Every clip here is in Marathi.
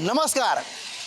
नमस्कार.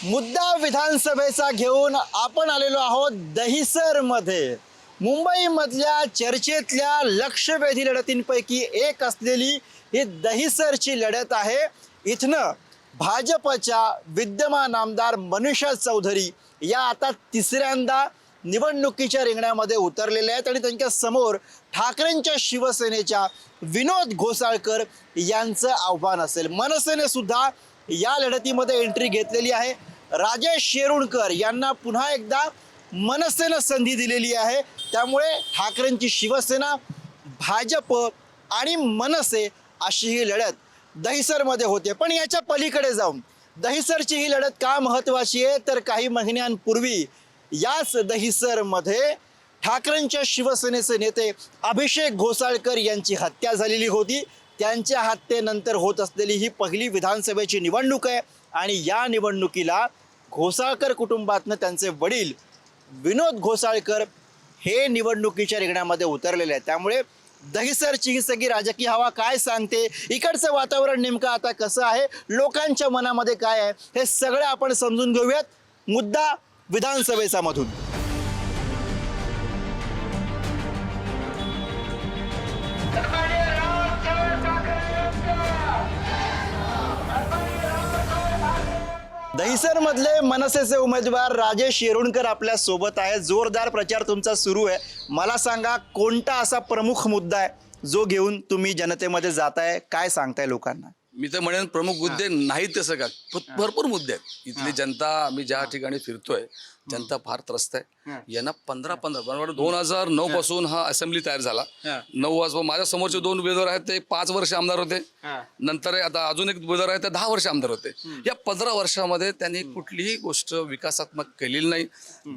मुद्दा विधानसभेचा घेऊन आपण आलेलो आहोत दहिसरमध्ये. मुंबईमधल्या चर्चेतल्या लक्षवेधी लढतींपैकी एक असलेली ही दहिसरची लढत आहे. इथनं भाजपच्या विद्यमान आमदार मनीषा चौधरी या आता तिसऱ्यांदा निवडणुकीच्या रिंगणामध्ये उतरलेल्या आहेत आणि त्यांच्यासमोर ठाकरेंच्या शिवसेनेच्या विनोद घोसाळकर यांचं आव्हान असेल. मनसेने सुद्धा या लढतीमध्ये एंट्री घेतलेली आहे. राजेश शेरुणकर यांना पुन्हा एकदा मनसेनं संधी दिलेली आहे. त्यामुळे ठाकरेंची शिवसेना भाजप आणि मनसे अशी ही लढत दहिसरमध्ये होते. पण याच्या पलीकडे जाऊन दहिसरची ही लढत का महत्त्वाची आहे? तर काही महिन्यांपूर्वी याच दहिसरमध्ये ठाकरेंच्या शिवसेनेचे नेते अभिषेक घोसाळकर यांची हत्या झालेली होती. त्यांच्या हत्येनंतर होत असलेली ही पहिली विधानसभेची निवडणूक आहे. आणि या निवडणुकीला घोसाळकर कुटुंबातनं त्यांचे वडील विनोद घोसाळकर हे निवडणुकीच्या रिंगणामध्ये उतरलेले आहेत. त्यामुळे दहिसरची ही सगळी राजकीय हवा काय सांगते? इकडचं वातावरण नेमकं आता कसं आहे? लोकांच्या मनामध्ये काय आहे? हे सगळं आपण समजून घेऊयात. मुद्दा विधानसभेचा मधून. दहिसर मधले मनसेचे उमेदवार राजेश येरुणकर आपल्यासोबत आहे. जोरदार प्रचार तुमचा सुरू आहे. मला सांगा कोणता असा प्रमुख मुद्दा आहे जो घेऊन तुम्ही जनतेमध्ये जाताय? काय सांगताय लोकांना? मी तर म्हणेन प्रमुख मुद्दे नाहीत तसं का भरपूर मुद्दे आहेत. इथली जनता आम्ही ज्या ठिकाणी फिरतोय जनता फार त्रस्त आहे. यांना पंधरा पंधरा बरोबर दोन हजार नऊ पासून हा असेंब्ली तयार झाला. नऊ वाजता माझ्या समोरचे दोन उमेदवार आहेत ते पाच वर्ष आमदार होते. नंतर आता अजून एक उमेदवार आहे ते दहा वर्ष आमदार होते. या पंधरा वर्षामध्ये त्यांनी कुठलीही गोष्ट विकासात्मक केलेली नाही.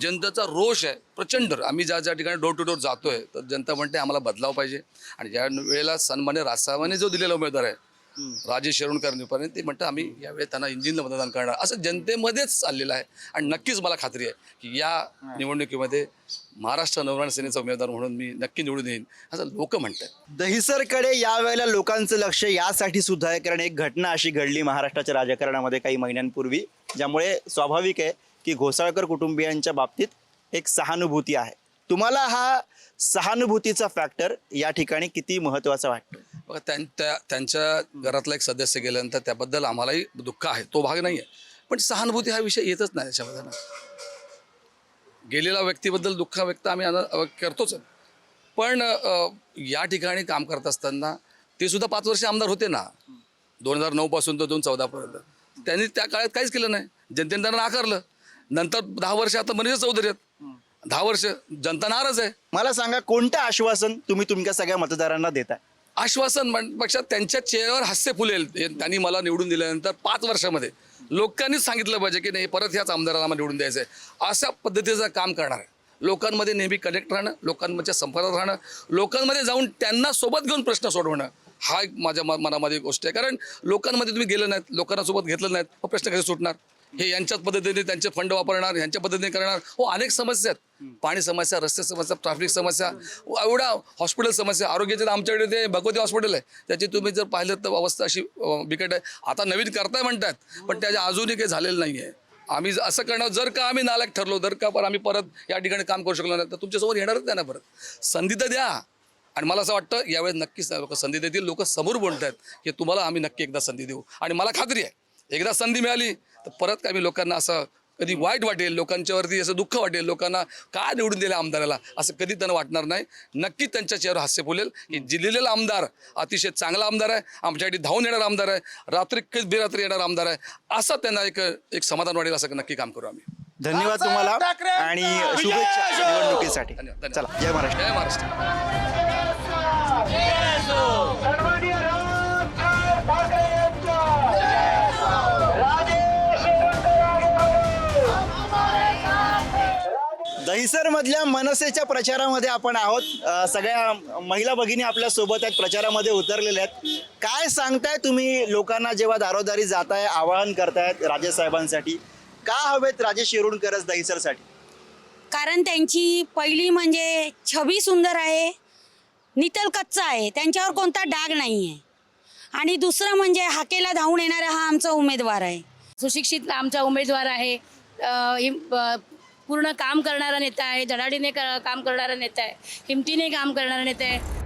जनतेचा रोष आहे प्रचंड आम्ही ज्या ज्या ठिकाणी डोर टू डोर जातोय तर जनता म्हणते आम्हाला बदलाव पाहिजे. आणि ज्या वेळेला सन्मान्य राजसाहेबांनी जो दिलेला उमेदवार आहे राजेश शेरुणकर ते म्हणतात आम्ही यावेळी त्यांना इंजिनला मतदान करणार. असं जनतेमध्येच चाललेलं आहे. आणि नक्कीच मला खात्री आहे की या निवडणुकीमध्ये महाराष्ट्र नवराण सेनेचा उमेदवार म्हणून मी नक्की निवडून येईन असं लोक म्हणतात. दहिसरकडे यावेळेला लोकांचं लक्ष यासाठी सुद्धा आहे कारण एक घटना अशी घडली महाराष्ट्राच्या राजकारणामध्ये काही महिन्यांपूर्वी ज्यामुळे स्वाभाविक आहे की घोसाळकर कुटुंबियांच्या बाबतीत एक सहानुभूती आहे. तुम्हाला हा सहानुभूतीचा फॅक्टर या ठिकाणी किती महत्त्वाचा वाटतो? बघा त्यां- त्या त्यांच्या घरातला एक सदस्य गेल्यानंतर त्याबद्दल आम्हालाही दुःख आहे. तो भाग नाही आहे पण सहानुभूती हा विषय येतच नाही त्याच्यामध्ये ना गेलेल्या व्यक्तीबद्दल दुःख व्यक्त आम्ही करतोच पण या ठिकाणी काम करत असताना ते सुद्धा पाच वर्ष आमदार होते ना. दोन हजार नऊ पासून तर दोन चौदापर्यंत त्यांनी त्या काळात काहीच केलं नाही. जनतेने त्यांना नाकारलं. नंतर दहा वर्ष आता मनीष चौधरी आहेत. दहा वर्ष जनता नाराज आहे. मला सांगा कोणतं आश्वासन तुम्ही तुमच्या सगळ्या मतदारांना देताय? आश्वासन म्हणण्यापेक्षा त्यांच्या चेहऱ्यावर हास्य फुलेल. हे त्यांनी मला निवडून दिल्यानंतर पाच वर्षामध्ये. लोकांनीच सांगितलं पाहिजे की नाही परत ह्याच आमदाराला आम्हाला निवडून द्यायचं आहे अशा पद्धतीचं काम करणार आहे. लोकांमध्ये नेहमी कनेक्ट राहणं लोकांच्या संपर्कात राहणं लोकांमध्ये जाऊन त्यांना सोबत घेऊन प्रश्न सोडवणं हा एक माझ्या मनामध्ये गोष्ट आहे. कारण लोकांमध्ये तुम्ही गेलं नाहीत लोकांना सोबत घेतलं नाहीत मग प्रश्न कसे सुटणार? हे यांच्याच पद्धतीने त्यांचे फंड वापरणार यांच्या पद्धतीने करणार. हो अनेक समस्या आहेत. पाणी समस्या रस्ते समस्या ट्रॅफिक समस्या एवढा हॉस्पिटल समस्या. आरोग्याचे आमच्याकडे ते भगवती हॉस्पिटल आहे. त्याची तुम्ही जर पाहिलं तर अवस्था अशी बिकट आहे. आता नवीन करताय म्हणतात पण त्याच्या अजूनही काही झालेलं नाही आहे आम्ही असं करणार जर का आम्ही नालायक ठरलो जर का पण आम्ही परत या ठिकाणी काम करू शकलो नाही तर तुमच्यासमोर येणारच नाही ना परत. संधी तर द्या. आणि मला असं वाटतं यावेळेस नक्कीच लोक संधी देतील. लोक समोर बोलत आहेत की तुम्हाला आम्ही नक्की एकदा संधी देऊ. आणि मला खात्री आहे एकदा संधी मिळाली तर परत काय मी लोकांना असं कधी वाईट वाटेल लोकांच्यावरती असं दुःख वाटेल लोकांना का निवडून दिलं आमदाराला? असं कधी त्यांना वाटणार नाही. नक्की त्यांच्या चेहऱ्यावर हास्य फुलेल की जिल्ह्याला आमदार अतिशय चांगला आमदार आहे आमच्यासाठी धावून येणारा आमदार आहे रात्री बेरात्री येणारा आमदार आहे असं त्यांना एक एक समाधान वाटेल असं नक्की काम करू आम्ही. धन्यवाद तुम्हाला आणि शुभेच्छा निवडणुकीसाठी. धन्यवाद. चला जय महाराष्ट्र. जय महाराष्ट्र! दहिसर मधल्या मनसेच्या प्रचारामध्ये आपण आहोत. सगळ्या महिला भगिनी आपल्यासोबत आहेत प्रचारामध्ये उतरलेल्या आहेत. काय सांगताय तुम्ही लोकांना जेव्हा दारोदारी जाताय आवाहन करतायत राजेश साहेबांसाठी? का हवेत राजेश शिरुणकरच दहिसरसाठी? कारण त्यांची पहिली म्हणजे छबी सुंदर आहे नितल कच्चा आहे त्यांच्यावर कोणता डाग नाही आहे आणि दुसरं म्हणजे हाकेला धावून येणारा हा आमचा उमेदवार आहे. सुशिक्षित आमचा उमेदवार आहे. पूर्ण काम करणारा नेता आहे धडाडीने क- काम करणारा नेता आहे हिमतीने काम करणारा नेता आहे.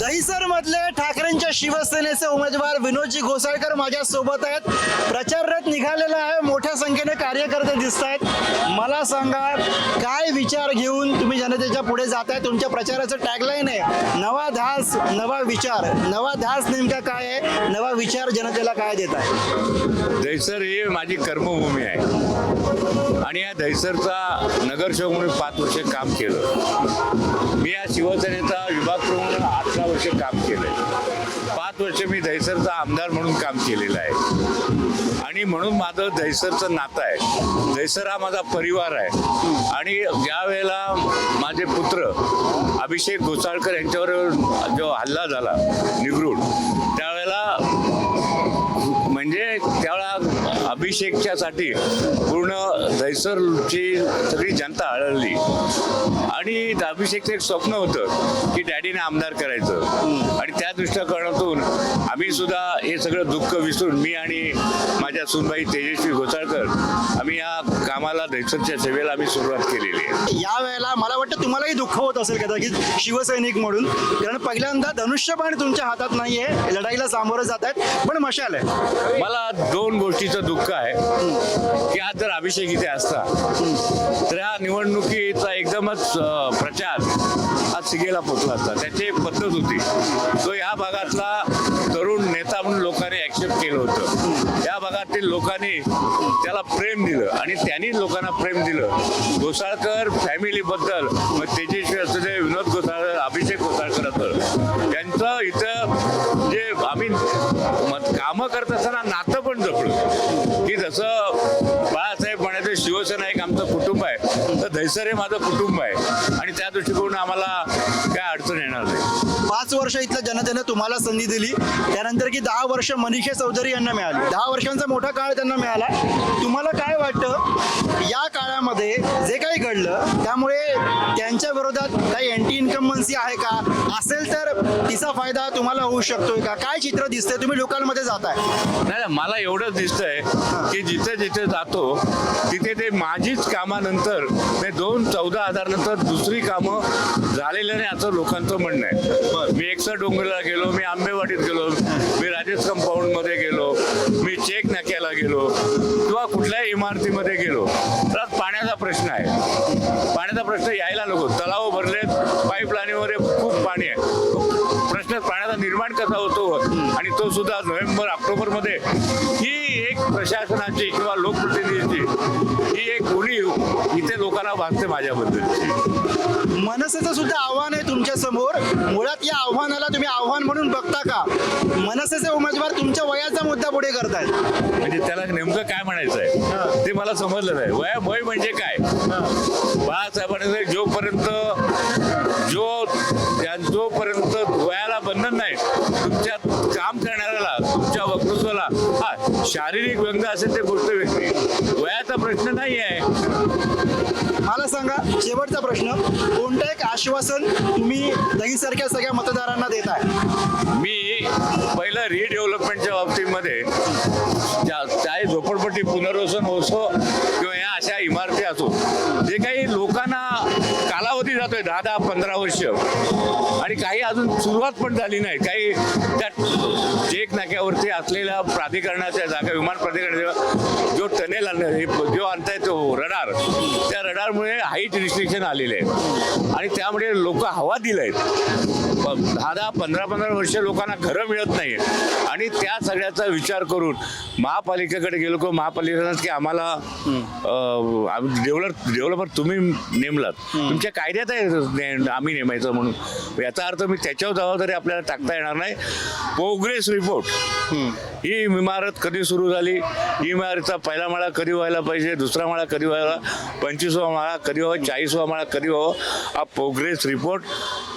दहिसर मधले ठाकरेंच्या शिवसेनेचे उमेदवार विनोदजी घोसाळकर माझ्या सोबत आहेत. प्रचार रथ निघालेला आहे. मोठ्या संख्येने कार्यकर्ते दिसत आहेत. मला सांगा काय विचार घेऊन तुम्ही जनतेच्या पुढे जात आहे तुमच्या प्रचाराचं टॅगलाईन आहे नवा धास नवा विचार. नवा धास नेमका काय आहे? नवा विचार जनतेला काय देत आहे? दहिसर ही माझी कर्मभूमी आहे. आणि या दहिसरचा नगरसेवक म्हणून पाच वर्ष काम केलं. मी या शिवसेनेचा विभाग प्रमुख म्हणून अठरा वर्ष काम केलं पाच वर्ष मी दहिसरचा आमदार म्हणून काम केलेलं आहे. आणि म्हणून माझं दहिसरचं नातं आहे. दहिसर हा माझा परिवार आहे. आणि ज्या वेळेला माझे पुत्र अभिषेक घोसाळकर यांच्यावर जो हल्ला झाला निगरूड त्यावेळेला म्हणजे त्यावेळा अभिषेकच्यासाठी पूर्ण दहिसरची सगळी जनता आळवली आणि अभिषेकचं एक स्वप्न होतं की डॅडीने आमदार करायचं. आणि त्या दृष्टिकोनातून आम्ही सुद्धा हे सगळं दुःख विसरून मी आणि माझ्या सुनबाई तेजस्वी घोसाळकर आम्ही या कामाला दहिसरच्या सेवेला आम्ही सुरुवात केलेली आहे. या वेळेला मला वाटतं तुम्हालाही दुःख होत असेल कदाचित शिवसैनिक म्हणून. कारण पहिल्यांदा धनुष्यबाण तुमच्या हातात नाहीये लढाईला सामोरं जात आहेत पण मशाल आहे. मला दोन गोष्टीचं दुःख आहे की आज जर अभिषेक इथे असता तर ह्या निवडणुकीचा एकदमच प्रचार आज सिगेला पोचला असता. त्याची एक पद्धत होती. तो या भागातला तरुण नेता म्हणून लोकांनी ऍक्सेप्ट केलं होतं. या भागातील लोकांनी त्याला प्रेम दिलं आणि त्यांनी लोकांना प्रेम दिलं. घोसाळकर फॅमिलीबद्दल मग तेजस्वी असू दे विनोद घोसाळकर अभिषेक घोसाळकर असं. त्यांचं इथं जे आम्ही मत- कामं करत असताना नातं पण जपलं. की जसं माझं कुटुंब आहे. तर दहिसर हे माझं कुटुंब आहे. आणि त्या दृष्टिकोन आम्हाला पाच वर्ष इथल्या जनतेने तुम्हाला संधी दिली. त्यानंतर की दहा वर्ष मनीषे चौधरी यांना मिळाली. दहा वर्षांचा मोठा काळ त्यांना मिळाला. तुम्हाला काय वाटतं? या काळामध्ये जे काही घडलं त्यामुळे त्यांच्या विरोधात काही अँटी इन्कम्बन्सी आहे का? असेल तर तिचा फायदा तुम्हाला होऊ शकतोय का? काय चित्र दिसतंय? तुम्ही लोकांमध्ये जाताय. नाही नाही, मला एवढंच दिसतंय की जिथे जिथे जातो तिथे ते माझीच कामानंतर ते दोन चौदा हजार नंतर दुसरी कामं झालेलं नाही असं लोकांचं म्हणणं आहे. मी एकसर डोंगरला गेलो मी आंबेवाडीत गेलो मी राजेश कंपाऊंडमध्ये गेलो मी चेक नाक्याला गेलो किंवा कुठल्याही इमारतीमध्ये गेलो. तर आज पाण्याचा प्रश्न आहे. पाण्याचा प्रश्न यायला नको. तलाव भरलेत पाईपलाईनमध्ये खूप पाणी आहे. प्रश्न पाण्याचा निर्माण कसा होतो आणि तो सुद्धा नोव्हेंबर ऑक्टोबरमध्ये ही एक प्रशासनाची किंवा लोकप्रतिनिधीची ही एक उणीव इथे लोकांना भासते माझ्याबद्दलची मनसेचं सुद्धा आव्हान आहे तुमच्यासमोर. मुळात या आव्हानाला तुम्ही आव्हान म्हणून बघता का? मनसेचे उमेदवार तुमच्या वयाचा मुद्दा पुढे करतायत. म्हणजे त्याला नेमकं काय म्हणायचं आहे ते मला समजलं नाही. वय वय म्हणजे काय? बाळासाहेबांनी जोपर्यंत जो त्या- जोपर्यंत वयाला बंधन नाही तुमच्या काम करणाऱ्याला तुमच्या वक्तृत्वाला हा शारीरिक व्यंग असेल ते गोष्ट वेगळी. वयाचा प्रश्न नाही आहे सांगा शेवटचा प्रश्न. कोणतं एक आश्वासन तुम्ही दहीसारख्या सगळ्या मतदारांना देताय? मी पहिलं रिडेव्हलपमेंटच्या बाबतीमध्ये चाहे झोपडपट्टी पुनर्वसन असो किंवा या अशा इमारती असो जातोय दहा दहा पंधरा वर्ष. आणि काही अजून सुरुवात पण झाली नाही. काही त्या चेक नाक्यावरती असलेल्या प्राधिकरणाच्या जागा विमान प्राधिकरणाच्या जो टनेल जो आणताय तो रडार त्या रडारमुळे हाईट रिस्ट्रिक्शन आलेले आहे आणि त्यामुळे लोक हवा दिले आहेत दहा दहा पंधरा पंधरा वर्ष लोकांना घरं मिळत नाही आणि त्या सगळ्याचा विचार करून महापालिकेकडे गेलो की महापालिकेनं की आम्हाला डेव्हलप डेव्हलपर तुम्ही नेमलात. तुमच्या कायद्यात आहे आम्ही नेमायचं म्हणून. याचा अर्थ मी त्याच्यावर जबाबदारी आपल्याला टाकता येणार नाही. प्रोग्रेस रिपोर्ट ही इमारत कधी सुरू झाली? ही इमारतीचा पहिला माळा कधी व्हायला पाहिजे? दुसरा माळा कधी व्हायला? पंचवीसवा माळा कधी व्हावं? चाळीसवा माळा कधी व्हावं? हा प्रोग्रेस रिपोर्ट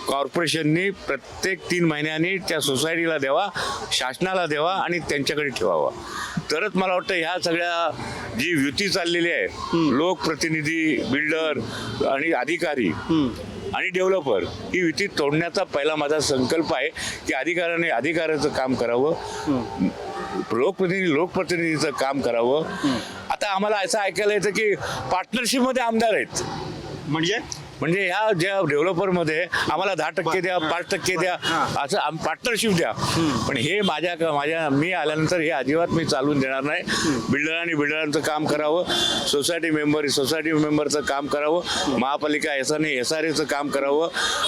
कॉर्पोरेशननी प्रत्येक तीन महिन्यांनी त्या सोसायटीला द्यावा शासनाला द्यावा आणि त्यांच्याकडे ठेवावा. तरच मला वाटतं ह्या सगळ्या जी युती चाललेली आहे लोकप्रतिनिधी बिल्डर आणि अधिकारी आणि डेव्हलपर ही युती तोडण्याचा पहिला माझा संकल्प आहे की अधिकाऱ्याने अधिकाऱ्याचं काम करावं. लोकप्रतिनिधी लोकप्रतिनिधीचं काम करावं. आता आम्हाला असं ऐकायला येतं की पार्टनरशिपमध्ये आमदार आहेत. म्हणजे? म्हणजे ह्या ज्या डेव्हलपरमध्ये आम्हाला दहा टक्के द्या पाच टक्के द्या असं आम पार्टनरशिप द्या. पण हे माझ्या माझ्या मी आल्यानंतर हे अजिबात मी चालून देणार नाही. बिल्डरांनी बिल्डरांचं काम करावं. सोसायटी मेंबर सोसायटी मेंबरचं काम करावं. महापालिका एस आर एस आर एचं काम करावं.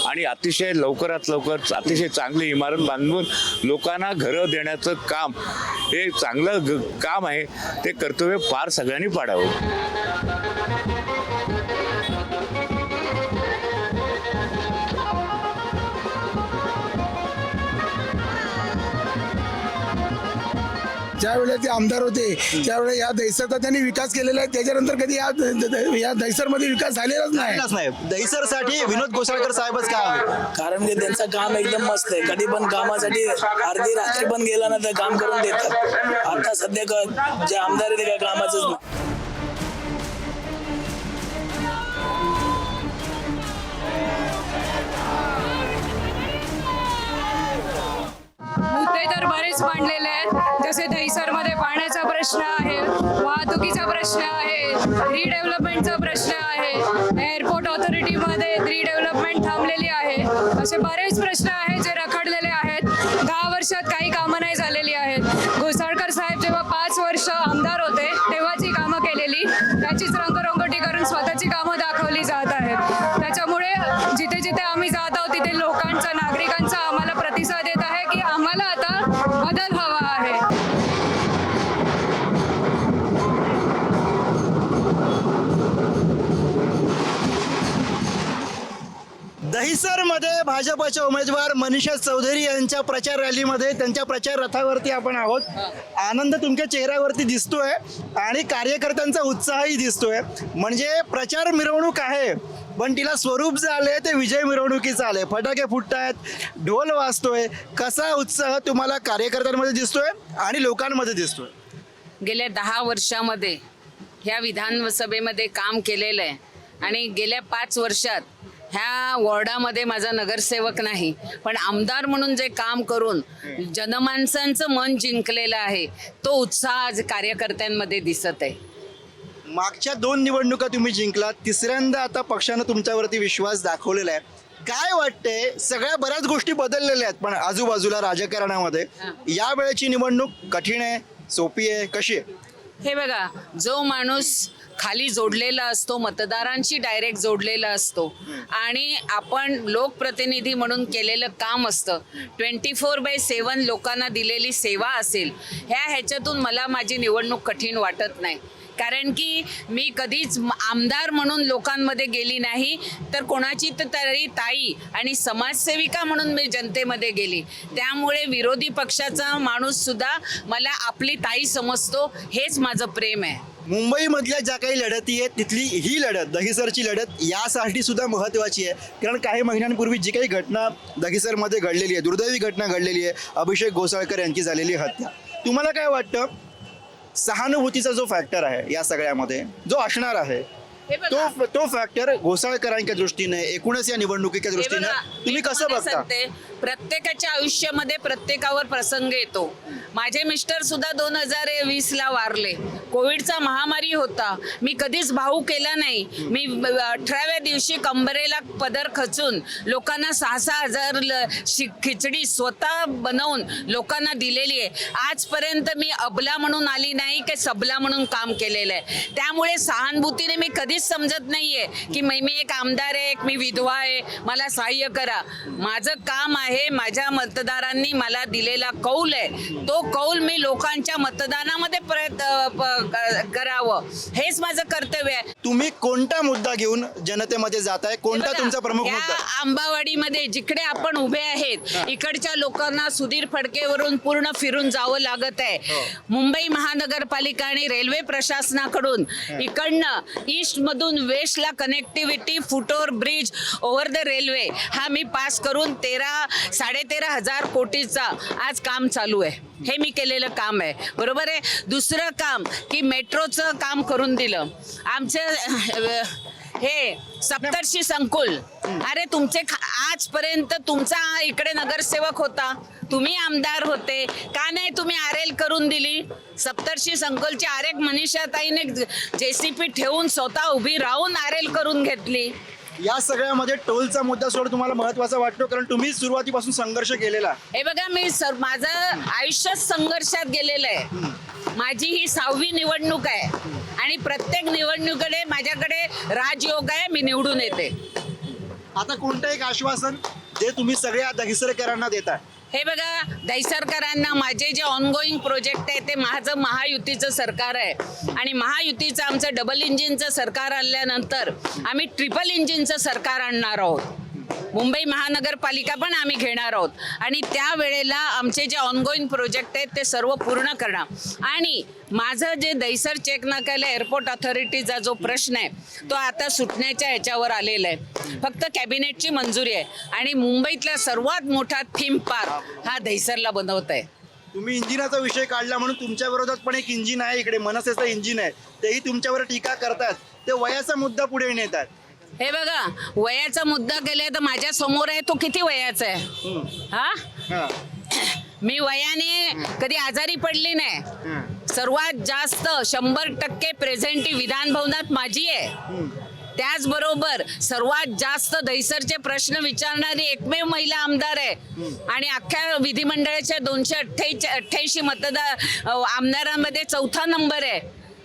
आणि अतिशय लवकरात लवकर अतिशय चांगली इमारत बांधून लोकांना घरं देण्याचं काम हे चांगलं काम आहे. ते कर्तव्य फार सगळ्यांनी पाडावं. ज्यावेळेला ते आमदार होते त्यावेळेला या दहिसरचा त्यांनी विकास केलेला आहे. त्याच्यानंतर कधी या द- द- या दहिसरमध्ये विकास झालेलाच नाही. झालेलाच नाही. दहीसरसाठी विनोद गोसाळकर साहेबच का? कारण की त्यांचं काम एकदम मस्त आहे. कधी पण कामासाठी अर्धी रात्री पण गेला ना तर काम करून देतात. आता सध्या क- जे आमदार आहे ते काय कामाचंच नाही मुद्दे तर बरेच मांडलेले आहेत. जसे दहिसरमध्ये पाण्याचा प्रश्न आहे वाहतुकीचा प्रश्न आहे रिडेव्हलपमेंटचा प्रश्न आहे. दहिसरमध्ये भाजपचे उमेदवार मनीषा चौधरी यांच्या प्रचार रॅलीमध्ये त्यांच्या प्रचार रथावरती आपण आहोत. आनंद तुमच्या चेहऱ्यावरती दिसतोय आणि कार्यकर्त्यांचा उत्साहही दिसतोय. म्हणजे प्रचार मिरवणूक आहे पण तिला स्वरूप जे आले ते विजय मिरवणुकीचं आले फटाके फुटतायत ढोल वाजतोय. कसा उत्साह तुम्हाला कार्यकर्त्यांमध्ये दिसतोय आणि लोकांमध्ये दिसतोय? गेल्या दहा वर्षामध्ये ह्या विधानसभेमध्ये काम केलेलं आहे आणि गेल्या पाच वर्षात ह्या वॉर्डामध्ये माझा नगरसेवक नाही पण आमदार म्हणून जे काम करून जनमानसांचं मन जिंकलेलं आहे तो उत्साह आज कार्यकर्त्यांमध्ये दिसत आहे. मागच्या दोन निवडणुका तुम्ही जिंकलात तिसऱ्यांदा आता पक्षानं तुमच्यावरती विश्वास दाखवलेला आहे. काय वाटतंय सगळ्या बऱ्याच गोष्टी बदललेल्या आहेत पण आजूबाजूला राजकारणामध्ये. या वेळेची निवडणूक कठीण आहे सोपी आहे कशी आहे? हे बघा जो माणूस खाली जोडलेला असतो मतदारांशी डायरेक्ट जोडलेला असतो. आणि आपण लोकप्रतिनिधी म्हणून केलेलं काम असतं. ट्वेंटी फोर बाय सेवन लोकांना दिलेली सेवा असेल ह्या ह्याच्यातून मला माझी निवडणूक कठीण वाटत नाही. कारण की मी कधीच आमदार म्हणून लोकांमध्ये गेली नाही तर कोणाची तर तरी ताई आणि समाजसेविका म्हणून मी जनतेमध्ये गेली. त्यामुळे विरोधी पक्षाचा माणूससुद्धा मला आपली ताई समजतो हेच माझं प्रेम आहे. मुंबईमधल्या ज्या काही लढती आहेत तिथली ही लढत दहिसरची लढत यासाठी सुद्धा महत्त्वाची आहे. कारण काही महिन्यांपूर्वी जी काही घटना दहिसरमध्ये घडलेली आहे दुर्दैवी घटना घडलेली आहे अभिषेक घोसाळकर यांची झालेली हत्या. तुम्हाला काय वाटतं? सहानुभूतीचा जो फॅक्टर आहे या सगळ्यामध्ये जो असणार आहे तो तो फॅक्टर घोसाळकरांच्या दृष्टीने एकूणच या निवडणुकीच्या दृष्टीने तुम्ही कसं बघता? प्रत्येकाच्या आयुष्यामध्ये प्रत्येकावर प्रसंग येतो. माझे मिस्टर सुद्धा दोन हजार वीस ला वारले. कोविडचा महामारी होता. मी कधीच भाऊ केला नाही. मी अठराव्या दिवशी कंबरेला पदर खचून लोकांना सहा सहा हजार खिचडी स्वतः बनवून लोकांना दिलेली आहे. आजपर्यंत मी अबला म्हणून आली नाही की सबला म्हणून काम केलेलं आहे. त्यामुळे सहानुभूतीने मी कधीच समजत नाहीये की मी मी एक आमदार आहे एक मी विधवा आहे मला सहाय्य करा. माझं काम आहे माझ्या मतदारांनी मला दिलेला कौल आहे. तो कौल मी लोकांच्या मतदानामध्ये प्रयत्न प- क- करावं. हेच माझं कर्तव्य आहे. तुम्ही कोणता मुद्दा घेऊन जनतेमध्ये जाताय? कोणता बघा, तुमचा प्रमुख मुद्दा आंबावाडीमध्ये जिकडे आपण उभे आहेत इकडच्या लोकांना सुधीर फडकेवरून पूर्ण फिरून जावं लागत आहे. मुंबई महानगरपालिका आणि रेल्वे प्रशासनाकडून इकडनं ईस्ट मधून वेस्टला connectivity foot over bridge over the railway हा मी पास करून तेरा साडेतेरा हजार कोटीचा आज काम चालू आहे. हे मी केलेलं काम आहे. बरोबर आहे? दुसरं काम की मेट्रोचं काम करून दिलं. आमचं हे सप्तर्षी संकुल. अरे तुमचे आजपर्यंत तुमचा इकडे नगरसेवक होता. तुम्ही आमदार होते. का नाही तुम्ही आर एल करून दिली? सप्तर्षी संकुलची आर एक मनीषाताईने जेसीपी ठेवून स्वतः उभी राहून आर एल करून घेतली. या सगळ्यामध्ये टोलचा मुद्दा सोड तुम्हाला महत्त्वाचा वाटतो कारण तुम्ही सुरुवातीपासून संघर्ष केलेला हे बघा मी सर माझं आयुष्यच संघर्षात गेलेलं आहे. माझी ही सहावी निवडणूक आहे. आणि प्रत्येक निवडणुकीकडे माझ्याकडे राजयोग आहे मी निवडून येते. आता कोणतं एक आश्वासन जे तुम्ही सगळ्या दहिसरकरांना देता हे बघा दहिसरकरांना माझे जे ऑनगोईंग प्रोजेक्ट आहे ते माझं महायुतीचं सरकार आहे. आणि महायुतीचं आमचं डबल इंजिनचं सरकार आणल्यानंतर आम्ही ट्रिपल इंजिनचं सरकार आणणार आहोत. मुंबई महानगरपालिका पण आम्ही घेणार आहोत. आणि त्यावेळेला आमचे जे ऑनगोईंग प्रोजेक्ट आहेत ते सर्व पूर्ण करणार. आणि माझं जे दहिसर चेक नाक्याला एअरपोर्ट अथॉरिटीचा जो प्रश्न आहे तो आता सुटण्याच्या ह्याच्यावर आलेला आहे. फक्त कॅबिनेटची मंजुरी आहे. आणि मुंबईतला सर्वात मोठा थीम पार्क हा दहिसरला बनवत आहे. तुम्ही इंजिनाचा विषय काढला म्हणून तुमच्या विरोधात पण एक इंजिन आहे इकडे मनसेचं इंजिन आहे. तेही तुमच्यावर टीका करतात. ते वयाचा मुद्दा पुढे नेतात. हे बघा वयाचा मुद्दा केलाय तर माझ्यासमोर आहे तो किती वयाचा आहे? हा? मी वयाने कधी आजारी पडली नाही. सर्वात जास्त शंभर टक्के प्रेझेंटी विधान भवनात माझी आहे. त्याचबरोबर सर्वात जास्त दहिसरचे प्रश्न विचारणारी एकमेव महिला आमदार आहे. आणि अख्ख्या विधिमंडळाच्या दोनशे अठ्ठ्याऐंशी अठ्ठ्याऐंशी मतदार आमदारांमध्ये चौथा नंबर आहे.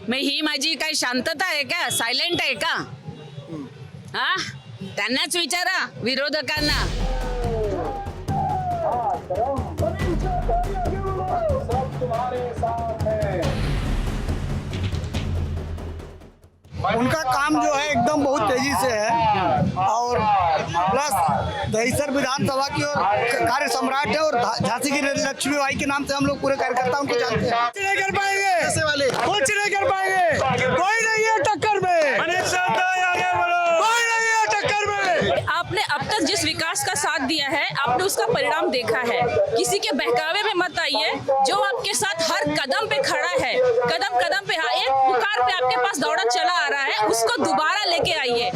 मग ही माझी काय शांतता आहे का? सायलेंट आहे का? हा त्यांनाच विचारा विरोधकांना उनका काम जो है एकदम बहुत तेज़ी से है। और प्लस दहीसर विधानसभा की और कार्य सम्राट है और झांसी की लक्ष्मी बाई के नाम से हम लोग पूरे कार्यकर्ता उनको जानते हैं। कुछ नहीं कर पाएँगे। कैसे वाले। कुछ नहीं कर पाएँगे। कोई नहीं है टक्कर में। कोई अब तक जिस विकास का साथ दिया है आपने उसका परिणाम देखा है। किसी के बहकावे में मत आइए जो आपके साथ हर कदम पे खड़ा है कदम कदम पे हाँ, एक पुकार पे आपके पास दौड़ा चला आ रहा है उसको दोबारा लेके आइए।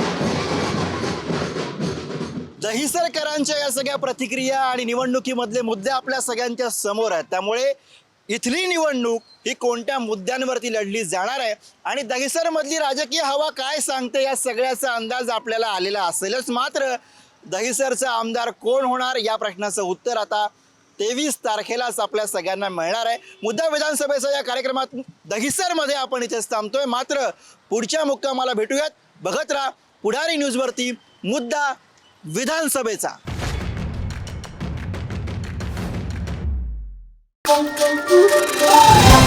दहिसरकरांच्या या सगळ्या प्रतिक्रिया आणि निवडणुकीमधले मुद्दे आपल्या सगळ्यांच्या समोर आहेत. त्यामुळे इथली निवडणूक ही कोणत्या मुद्द्यांवरती लढली जाणार आहे आणि दहिसरमधली राजकीय हवा काय सांगते या सगळ्याचा अंदाज आपल्याला आलेला असेलच मात्र दहिसरचा आमदार कोण होणार या प्रश्नाचं उत्तर आता तेवीस तारखेलाच आपल्या सगळ्यांना मिळणार आहे. मुद्दा विधानसभेचा या कार्यक्रमात दहिसरमध्ये आपण इथेच थांबतोय. मात्र पुढच्या मुक्कामाला भेटूयात. बघत राहा पुढारी न्यूजवरती मुद्दा विधानसभेचा. Thank you.